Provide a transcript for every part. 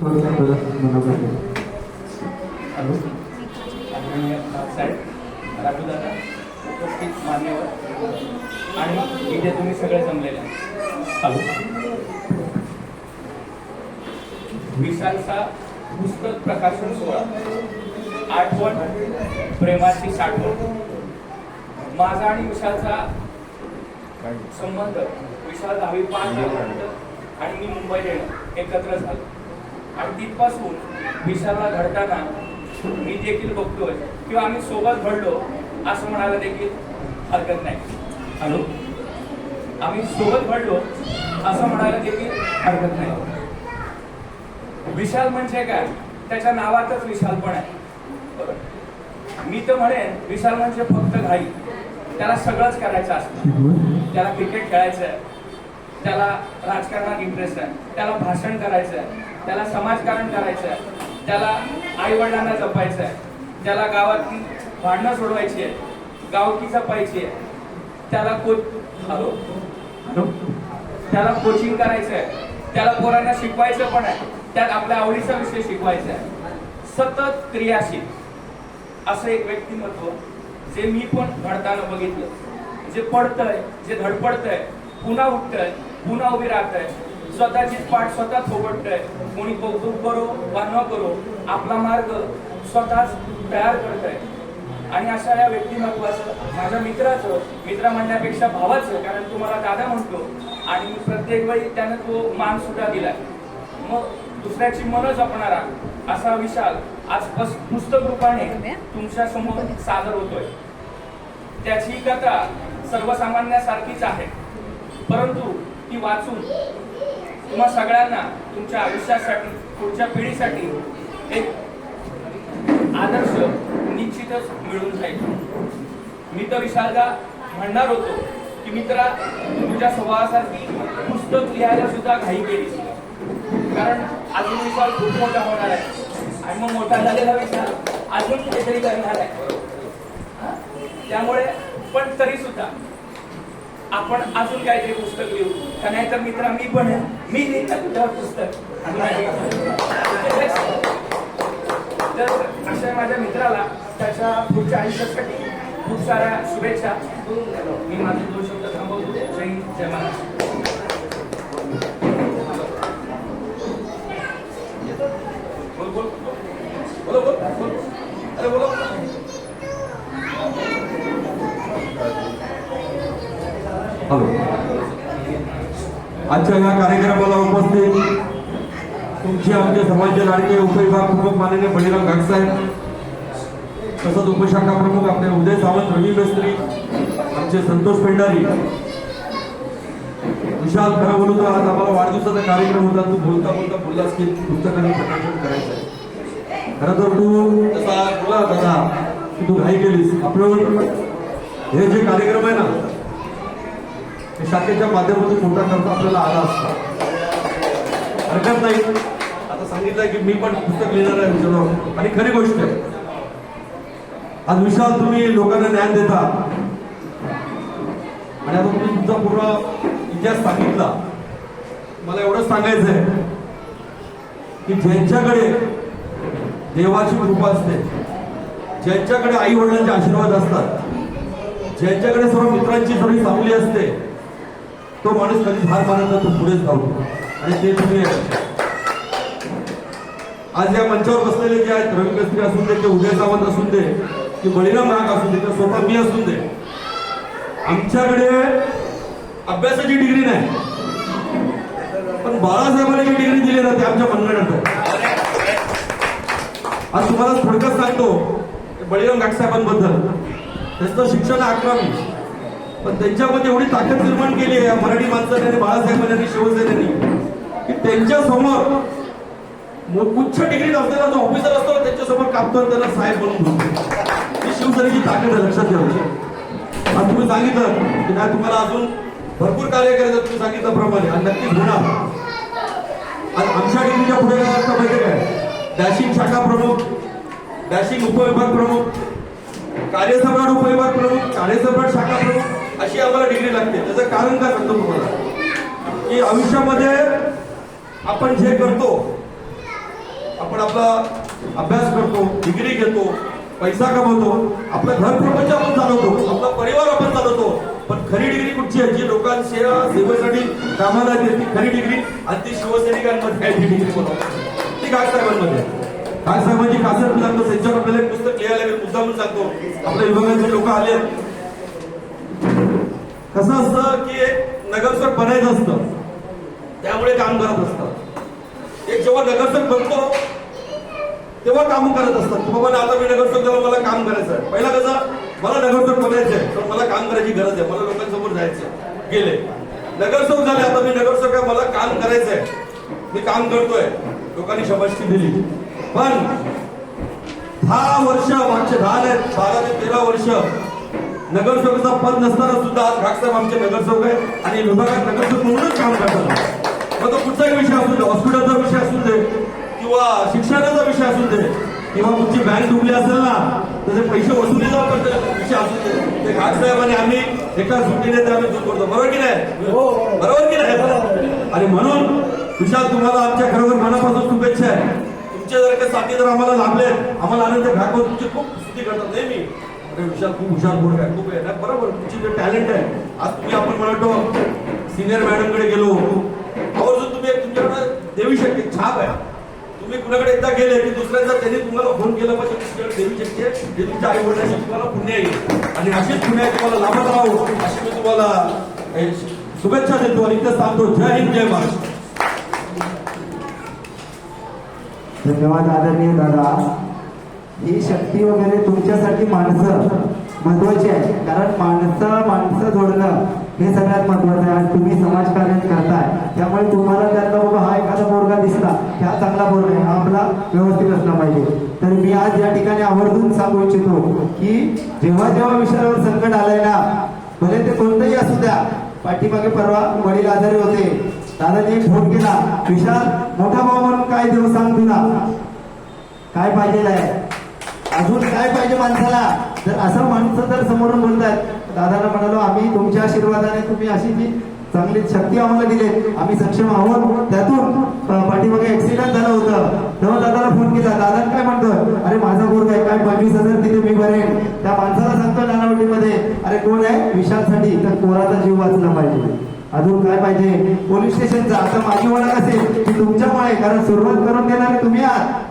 थोडंसं परत मनोगत हॅलो आदरणीय साहेब राजूदादा उपस्थित मान्यवर आणि इथे तुम्ही सगळे जमलेले आहे. हॅलो विशालचा पुस्तक प्रकाशन सोहळा. आठवण प्रेमाची साठवण. माझा आणि विशालचा संबंध. विशाल दहावी पास झाल्यानंतर आणि मी मुंबईत येणं एकत्र झालं. आणि तिथपासून विशालला घडताना मी देखील बघतोय किंवा आम्ही सोबत घडलो असं म्हणायला देखील हरकत नाही. हॅलो? आम्ही सोबत घडलो असं म्हणायला देखील हरकत नाही. विशाल म्हणजे काय? त्याच्या नावातच विशालपण आहे. बरोबर. मी तर म्हणेन विशाल म्हणजे फक्त घाई. त्याला सगळंच करायचं असतं. त्याला क्रिकेट खेळायचं आहे त्याला राजकारणात इंटरेस्ट आहे. त्याला भाषण करायचं आहे. त्याला समाजकारण करायचं आहे. त्याला आई वडिलांना जपायचं आहे. त्याला गावातली भांडणं सोडवायची आहे. गावकी जपायची आहे. त्याला को हॅलो? हॅलो? त्याला कोचिंग करायचं आहे. त्याला पोरांना शिकवायचं पण आहे. त्यात आपल्या आवडीचा विषय शिकवायचा आहे. सतत क्रियाशील. असं एक व्यक्तिमत्व जे मी पण घडताना बघितलं. जे पडतंय जे धडपडतंय पुन्हा उठतंय पुन्हा उभी राहतंय. स्वतःचीच पाठ स्वतः आहे कोणी कौतुक करो वा न करो आपला मार्ग स्वतःच तयार करताय. आणि अशा या व्यक्तिमत्वाचं माझ्या मित्राचं मित्र म्हणण्यापेक्षा भावाचं कारण तुम्हाला दादा म्हणतो. आणि प्रत्येक वेळी त्यानं तो मान सुद्धा दिलाय. मग दुसऱ्याची मन जपणारा असा विशाल आज पुस्तक रूपाने तुमच्यासमोर सादर होतोय. त्याची कथा सर्वसामान्यासारखीच आहे. परंतु ती वाचून तुम्हा सगळ्यांना तुमच्या आयुष्यासाठी पुढच्या पिढीसाठी एक आदर्श निश्चितच मिळून जाईल. मी तर विशालदा म्हणणार होतो की मित्रा तुझ्या स्वभावासारखी पुस्तक लिहायला सुद्धा घाई केली. कारण अजून विशाल खूप मोठा होणार आहे. आणि मग मोठा झालेला विशाल अजून काहीतरी करणार आहे. त्यामुळे पण तरी सुद्धा आपण अजून काहीतरी पुस्तक लिहू? का नाहीतर मित्र मित्रा मी पण मी लिहिलं तुझ्यावर पुस्तक. तर अशा माझ्या मित्राला त्याच्या पुढच्या आयुष्यासाठी खूप साऱ्या शुभेच्छा. मी माझे दोन शब्द थांबवतो. जय जय महाराष्ट्र बोल बोल बोलो बोल बोल अरे बोलो हॅलो. आजच्या या कार्यक्रमाला उपस्थित तुमचे आमचे समाजचे लाडके उपविभाग प्रमुख माननीय बळीराम घाटसाहेब तसंच उपशाखा प्रमुख आपले उदय सावंत रवी मेस्त्री आमचे संतोष पेंडारी विशाल खरं बोलू तर आज आम्हाला वाढदिवसाचा कार्यक्रम होता तू बोलता बोलता बोललास की पुस्तकाने प्रकाशन करायचं आहे. खरं तर तू तसा बोला दादा की तू घाई केलीस. आपलं हे जे कार्यक्रम आहे ना शाखेच्या माध्यमातून मोठा खर्च आपल्याला आला असता. हरकत नाही. आता सांगितलं की मी पण पुस्तक लिहिणार आहे विचारावर आणि खरी गोष्ट आहे. आज विशाल तुम्ही लोकांना ज्ञान देता. आणि आता तुम्ही तुमचा पूर्ण इतिहास सांगितला. मला एवढंच सांगायचं आहे की ज्यांच्याकडे देवाची कृपा असते ज्यांच्याकडे आई वडिलांचे आशीर्वाद असतात ज्यांच्याकडे सर्व मित्रांची थोडी सावली असते तो माणूस कधी हार मानत तो पुढेच धावतो. आणि ते तुम्ही आहे. आज या मंचावर बसलेले जे आहेत रवी असून दे ते उदय सावंत असून दे की बळीराम नाग असून दे किंवा स्वतः मी असून दे आमच्याकडे अभ्यासाची डिग्री नाही. पण बाळासाहेबांनी जी डिग्री दिली ना ते आमच्या मनगणात आज तुम्हाला थोडक्यात सांगतो बळीराम घाटसाहेबांबद्दल त्याचं शिक्षण अकरावी. पण त्यांच्यामध्ये एवढी ताकद निर्माण केली आहे या मराठी माणसाने आणि बाळासाहेबांनी आणि शिवसेनेनी की त्यांच्यासमोर उच्च डिग्री असलेला जो ऑफिसर असतो त्याच्यासमोर त्यांच्यासमोर कापतो त्याला साहेब बनवून ही शिवसेनेची ताकद आहे लक्षात ठेवायची आज तुम्ही सांगितलं की नाही तुम्हाला अजून भरपूर कार्य करायचं तुम्ही सांगितल्याप्रमाणे. आणि नक्कीच होणार. आणि आमच्या डिग्रीच्या पुढे काय असतं माहिती काय? डॅशिंग शाखा प्रमुख डॅशिंग उपविभाग प्रमुख कार्यसम्राट उपविभाग प्रमुख कार्यसम्राट शाखा प्रमुख अशी आम्हाला डिग्री लागते. त्याचं कारण काय सांगतो तुम्हाला? की आयुष्यामध्ये आपण जे करतो आपण आपला अभ्यास करतो डिग्री घेतो पैसा कमवतो आपलं घर प्रपंच म्हणजे आपण चालवतो आपला परिवार आपण चालवतो. पण खरी डिग्री कुठची आहे? जी लोकांच्या सेवेसाठी कामाला येते ती खरी डिग्री आणि ती शिवसैनिकांमध्ये आहे ती डिग्री बनवतो ती काय साहेबांमध्ये? काय साहेबांची कासर सांगतो त्यांच्यावर आपल्याला एक पुस्तक लिहायला लागेल मुद्दा म्हणून सांगतो. आपल्या विभागाचे लोक आले कसं असतं की नगरसेवक बनायचं असतं. त्यामुळे काम करत असतात. एक जेव्हा नगरसेवक बनतो तेव्हा काम करत असतात. की बाबा आता मी नगरसेवक झालो मला काम करायचं आहे पहिला कसं मला नगरसेवक बनायचं आहे तर मला काम करायची गरज आहे. मला लोकांसमोर जायचं गेले. नगरसेवक झाले आता मी नगरसेवक आहे मला काम करायचं आहे मी काम करतोय. लोकांनी शबाशकी दिली. पण दहा वर्ष मागचे दहा नाही बारा ते तेरा वर्ष नगरसेवकाचा पद नसताना सुद्धा आज घाटसाहेब आमचे नगरसेवक आहे आणि विभागात नगरसेवक म्हणूनच काम करतात. मग तो कुठचाही विषय असू दे हॉस्पिटलचा विषय असू दे किंवा शिक्षणाचा विषय असू दे किंवा तुमची बँक डुबली असेल ना त्याचे पैसे वसुलीचा पण ते विषय असू दे. ते घाटसाहेब आणि आम्ही एका सुट्टीने ते आम्ही दूर करतो. बरोबर की नाही? बरोबर की नाही? आणि म्हणून विशाल तुम्हाला आमच्या खरोखर मनापासून शुभेच्छा आहे. तुमचे जर का साथी जर आम्हाला लाभले आम्हाला आनंद घाटवर तुमची खूप स्तुती करतात नाही मी अरे विशाल खूप हुशार बोर्ड आहे खूप आहे. बरोबर तुमची जे टॅलेंट आहे आज तुम्ही आपण म्हणतो सिनियर मॅडमकडे गेलो आवर्जून तुम्ही एक तुमच्याकडे देवी शक्ती छाप आहे. तुम्ही कुणाकडे एकदा गेले की दुसऱ्यांदा त्यांनी तुम्हाला फोन केला पाहिजे तुमच्याकडे देवी शक्ती आहे हे तुमच्या आई वडिलांची तुम्हाला पुण्य येईल आणि अशीच पुण्य तुम्हाला लाभत राहू अशी मी तुम्हाला शुभेच्छा देतो आणि इथं सांगतो जय हिंद जय महाराष्ट्र. धन्यवाद आदरणीय दादा. ही शक्ती वगैरे तुमच्यासाठी माणसं महत्वाची आहे. कारण माणसं माणसं जोडणं हे सगळ्यात महत्वाचं आहे. आणि तुम्ही समाजकार्य करताय. त्यामुळे तुम्हाला त्यातला बाबा हा एखादा बोरगा दिसला की हा चांगला बोरगा आहे. हा आपला व्यवस्थित असला पाहिजे. तर मी आज या ठिकाणी आवर्जून सांगू इच्छितो की जेव्हा जेव्हा विषयावर संकट आलंय ना भले ते कोणतंही असू द्या पाठीमागे परवा वडील आजारी होते. दादाने एक फोन केला विशाल मोठा भाऊ म्हणून काय देऊ सांग तुला काय पाहिजे आहे? अजून काय पाहिजे माणसाला. जर असं माणसं जर समोरून बोलतात दादाला म्हणालो आम्ही तुमच्या आशीर्वादाने तुम्ही अशी जी चांगली शक्ती आम्हाला दिली आम्ही सक्षम आहोत. त्यातून पाठीमागे ऍक्सिडेंट झालं होतं. तेव्हा दादाला फोन केला दादा काय म्हणतोय? अरे माझा पोरगा आहे काय पंचवीस हजार तिथे मी भरेन त्या माणसाला सांगतो नानावटीमध्ये अरे कोण आहे? विशालसाठी. तर कोराचा जीव वाचला पाहिजे. अजून काय पाहिजे? पोलीस स्टेशनचा. आता माझी ओळख असेल की तुमच्यामुळे कारण सुरुवात करून देणारे तुम्ही आहात.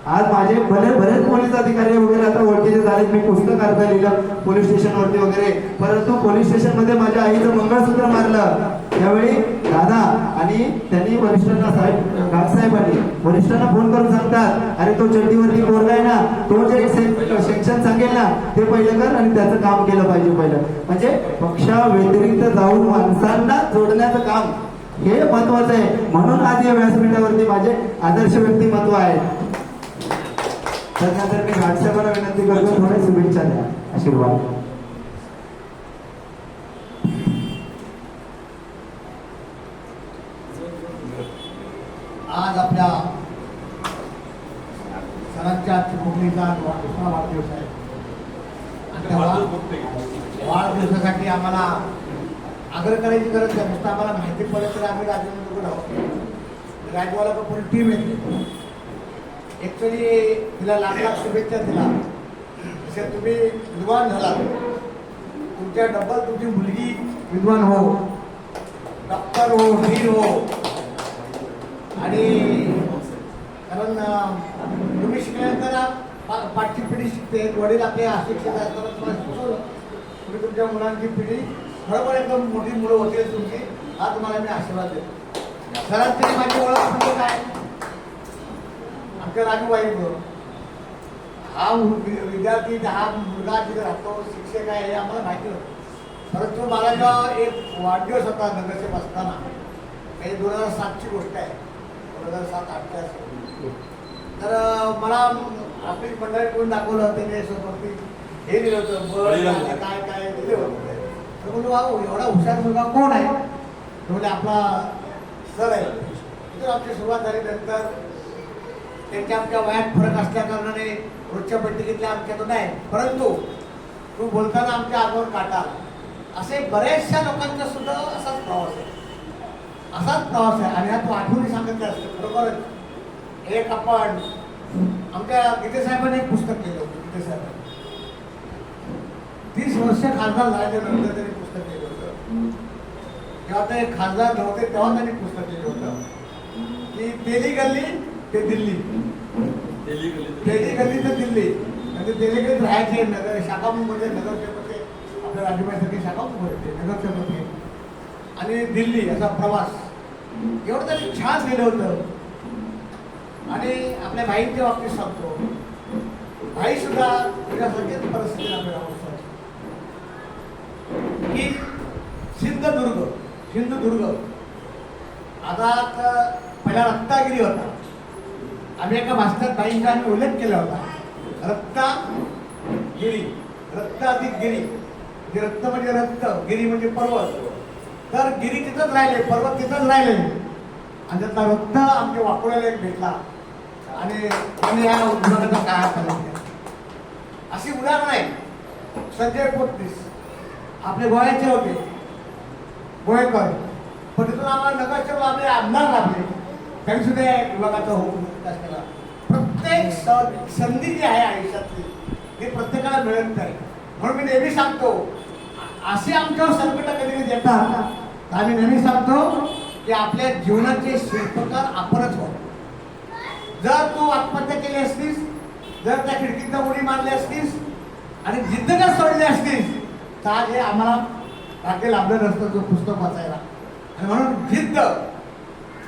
आज माझे भले बरेच पोलीस अधिकारी वगैरे आता ओळखीचे झाले मी पुस्तक अर्थ लिहिलं पोलीस स्टेशन वरती वगैरे. परंतु पोलीस स्टेशनमध्ये माझ्या आईचं मंगळसूत्र मारलं. त्यावेळी दादा आणि त्यांनी वरिष्ठांना साहेब घाटसाहेबांनी वरिष्ठांना फोन करून सांगतात अरे तो चड्डीवरती बोललाय आहे ना तो जे सेक्शन सांगेल ना ते पहिलं कर आणि त्याचं काम केलं पाहिजे पहिलं. म्हणजे पक्षा व्यतिरिक्त जाऊन माणसांना जोडण्याचं काम हे महत्वाचं आहे. म्हणून आज या व्यासपीठावरती माझे आदर्श व्यक्तिमत्व आहे. त्यानंतर मी घाटसाहेबांना विनंती करतो थोड्या शुभेच्छा द्या. आशीर्वाद. आज आपल्या सरांच्या चिमुकलीचा दुसरा वाढदिवस आहे. आणि त्या वाढदिवसासाठी आम्हाला आग्रह करायची गरज आहे. नुसतं आम्हाला माहिती पडत तर आम्ही राजवाला राजवाला पण पूर्ण टीम येते ॲक्च्युली तिला लाख लाख शुभेच्छा दिला. जसे तुम्ही विद्वान झाला तुमच्या डब्बल तुमची मुलगी विद्वान हो. डॉक्टर हो वीर हो. आणि कारण तुम्ही शिकल्यानंतर पाठची पिढी शिकते वडील आपले अशिक्षित असताना तुम्हाला शिकवलं तुम्ही तुमच्या मुलांची पिढी खरोखर एकदम मोठी मुलं होते तुमची. हा तुम्हाला मी आशीर्वाद देतो. सरांची माझी ओळख म्हणजे काय? आमच्या राजूबाई हा विद्यार्थी हा मुलगा तिथे राहतो शिक्षक आहे हे आम्हाला माहिती होतं परंतु मला जेव्हा एक वाढदिवस होता नगरसेवक असताना. काही दोन हजार सातची गोष्ट आहे. दोन हजार सात आठच्या. तर मला आपली मंडळी करून दाखवलं त्याने स्वतःवरती हे दिलं होतं. काय काय दिले होते. तर म्हणलो भाऊ एवढा हुशार मुलगा कोण आहे? तर म्हणजे आपला सर आहे. तिथून आमची सुरुवात झाली नंतर त्यांच्या आमच्या वयात फरक असल्या कारणाने रोजच्या बैठकीतल्या आमच्याकडून नाही. परंतु तू बोलताना आमच्या आगावर काटा. असे बऱ्याचशा लोकांचा सुद्धा असाच प्रवास आहे. असाच प्रवास आहे. आणि हा तू आठवणी सांगितलं असतं. खरोखरच एक आपण आमच्या गीते साहेबांनी एक पुस्तक केलं होतं गीते साहेबांनी तीस वर्ष खासदार झाल्यानंतर त्यांनी पुस्तक केलं होतं. जेव्हा ते खासदार नव्हते तेव्हा त्यांनी पुस्तक केलं होतं. की तेली गल्ली ते दिल्ली. त्याची गल्ली तर दिल्ली. म्हणजे तेली गल्लीत राहायचे नगर शाखापूरमध्ये नगरसेवक होते आपल्या राज्यपालासाठी शाखा मुंबई नगरसेवक होते आणि दिल्ली असा प्रवास. एवढं तरी छान गेलं होतं. आणि आपल्या भाईंच्या बाबतीत सांगतो. भाई सुद्धा तुझ्यासारखीच परिस्थिती आपल्याला अवस्था की सिंधुदुर्ग सिंधुदुर्ग. आता तर पहिला रत्नागिरी होता. आम्ही एका भाषणात ताईंचा आम्ही उल्लेख केला होता. रत्नागिरी रत्त अधिक गिरी. म्हणजे रत्न म्हणजे रक्त गिरी म्हणजे पर्वत. तर गिरी तिथंच राहिले पर्वत तिथंच राहिले आणि त्यातला रत्न आमच्या वाकोड्याला एक भेटला. आणि आम्ही या उद्योगाचा काय करायचं अशी उदाहरण आहे संजय पोटतीस आपले गोव्याचे होते. गोयकर पण तिथून आम्हाला नगरसेवक आपले आमदार लागले तरी सुद्धा या विभागाचा होऊ विकास केला प्रत्येक स- संधी जी आहे आयुष्यातली ती प्रत्येकाला मिळत नाही. म्हणून मी नेहमी सांगतो असे आमच्यावर संकट कधी कधी येतात तर आम्ही नेहमी सांगतो की आपल्या जीवनाचे शिल्पकार आपणच हो जर तू आत्महत्या केली असतीस जर त्या खिडकीतनं उडी मारली असतीस आणि जिद्द का सोडली असतीस तर आज हे आम्हाला भाग्य लाभलं नसतं तो पुस्तक वाचायला. आणि म्हणून जिद्द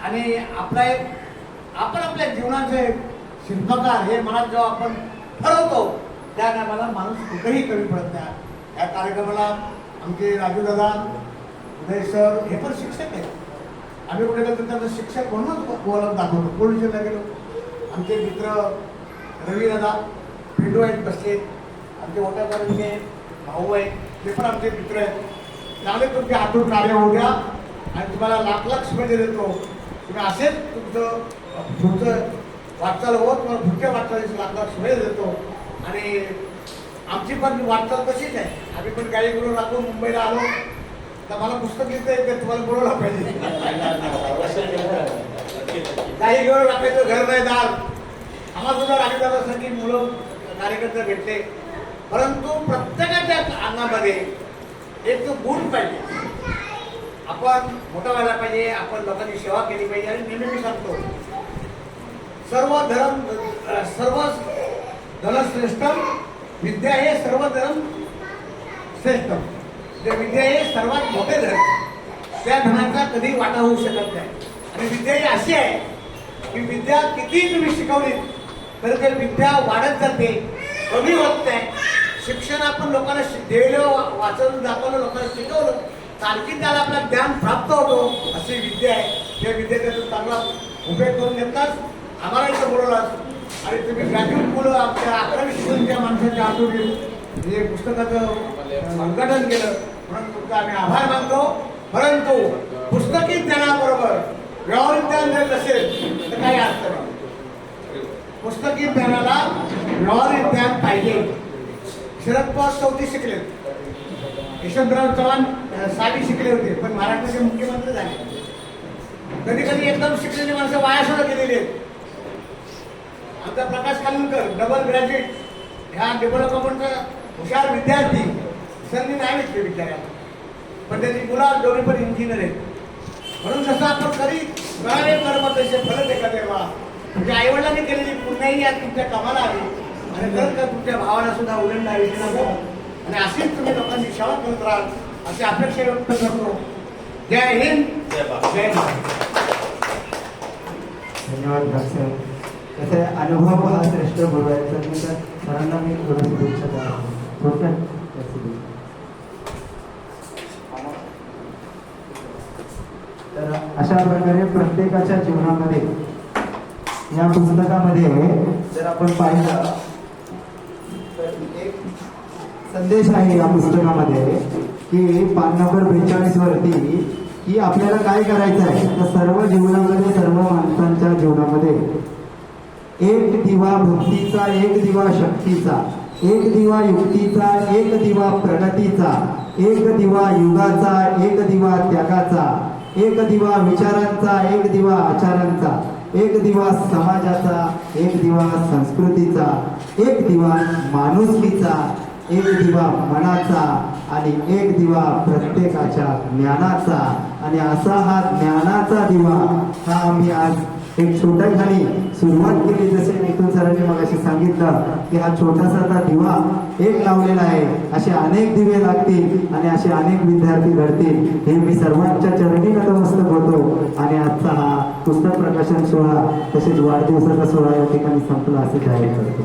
आणि आपला एक आपण आपल्या जीवनाचे शिल्पकार हे मनात जेव्हा आपण ठरवतो त्या टायमाला माणूस कुठेही कमी पडत नाही. या कार्यक्रमाला आमचे राजू दादा उदय सर हे पण शिक्षक आहेत. आम्ही कुठे गेलो तर त्यांचं शिक्षक म्हणूनच ओळख दाखवतो. पोलिसला गेलो? आमचे मित्र रवी दादा पिंडू आहेत बसले. आमचे मोठ्या करून भाऊ आहेत. ते पण आमचे मित्र आहेत. चांगले तुमचे आतून कार्य होऊ द्या. आणि तुम्हाला लाख लाख शुभेच्छा देतो. तुम्ही असेच तुमचं पुढचं वाटचाल होत मला पुढच्या वाटचालीची लागणार सोय देतो. आणि आमची पण वाटचाल तशीच आहे. आम्ही पण गाडी करून लागलो मुंबईला आलो. तर मला पुस्तक लिहिता येते तुम्हाला बोलवलं पाहिजे. काही घेऊन टाकायचं घर नाही दार. आम्हाला सुद्धा राजकारणासाठी मुलं कार्यकर्ते भेटले. परंतु प्रत्येकाच्या अंगामध्ये एक गुण पाहिजे. आपण मोठा व्हायला पाहिजे आपण लोकांची सेवा केली पाहिजे आणि नेहमी मी सांगतो सर्व धर्म सर्व धनश्रेष्ठ विद्या हे सर्व धर्म श्रेष्ठ. जे विद्या हे सर्वात मोठे धर्म त्या धनाचा कधी वाटा होऊ शकत नाही. आणि विद्या ही अशी आहे की विद्या किती तुम्ही शिकवली तर ते विद्या वाढत जाते कमी होत नाही. शिक्षण आपण लोकांना दिलेलं दिलं वाचवलं दाखवलं लोकांना शिकवलं तर त्याला आपला ज्ञान प्राप्त होतो अशी विद्या आहे. त्या विद्येचा चांगला उपयोग करून घेतलास आम्हाला इथं बोलवलास. आणि तुम्ही ग्रॅज्युएट मुलं आमच्या अकरावी शिकवणच्या माणसाच्या हातून हे पुस्तकाचं संघटन केलं. म्हणून तुमचा आम्ही आभार मानतो. परंतु पुस्तकी ज्ञानाबरोबर व्यावहारिक ज्ञान जर नसेल तर काही अर्थ नाही. पुस्तकी ज्ञानाला व्यावहारिक ज्ञान पाहिजे. शरद पवार चौथी शिकले यशवंतराव चव्हाण साली शिकले होते पण महाराष्ट्राचे मुख्यमंत्री झाले. कधी कधी एकदम शिकलेली माणसं वाया सुद्धा गेलेली आहेत. आमचा प्रकाश कालुनकर डबल ग्रॅज्युएट ह्या डेव्हलपमेंटचा हुशार विद्यार्थी संधी नाही भेटली विद्यार्थ्याला पण त्याची मुलं दोन्ही पण इंजिनियर आहेत. म्हणून जसं आपण कधी मिळाले कर्म तसे एखाद्या देखा देवा तुमच्या आईवडिलांनी केलेली पुण्याही आज तुमच्या कामाला आली. आणि खरंच तुमच्या भावाला सुद्धा उलंड आणि अशीच तुम्ही लोकांची सेवा करत राहाल अशी अपेक्षा व्यक्त करतो. जय हिंद. जय भारत. धन्यवाद सर कसं आहे अनुभव हा श्रेष्ठ गुरु आहे तर मी त्या सरांना मी थोडं शुभेच्छा द्या थोडक्यात. तर अशा प्रकारे प्रत्येकाच्या जीवनामध्ये या पुस्तकामध्ये जर आपण पाहिलं तर एक संदेश आहे या पुस्तकामध्ये. की पान नंबर बेचाळीस वरती की आपल्याला काय करायचं आहे तर सर्व जीवनामध्ये सर्व माणसांच्या जीवनामध्ये एक दिवा भक्तीचा एक दिवा शक्तीचा एक दिवा युक्तीचा एक दिवा प्रगतीचा एक दिवा युगाचा एक दिवा त्यागाचा एक दिवा विचारांचा एक दिवा आचारांचा एक दिवा समाजाचा एक दिवा संस्कृतीचा एक दिवा माणुसकीचा एक दिवा मनाचा आणि एक दिवा प्रत्येकाच्या ज्ञानाचा. आणि असा हा ज्ञानाचा दिवा हा आम्ही आज एक छोट्या खाली सुरुवात केली. जसे निखिल सरांनी मग सांगितलं की हा छोटासा दिवा एक लावलेला आहे. असे अनेक दिवे लागतील आणि असे अनेक विद्यार्थी घडतील. हे मी सर्वांच्या चरणी नतमस्तक होतो. आणि आजचा हा पुस्तक प्रकाशन सोहळा तसेच वाढदिवसाचा सोहळा या ठिकाणी संपला असे जाहीर करतो.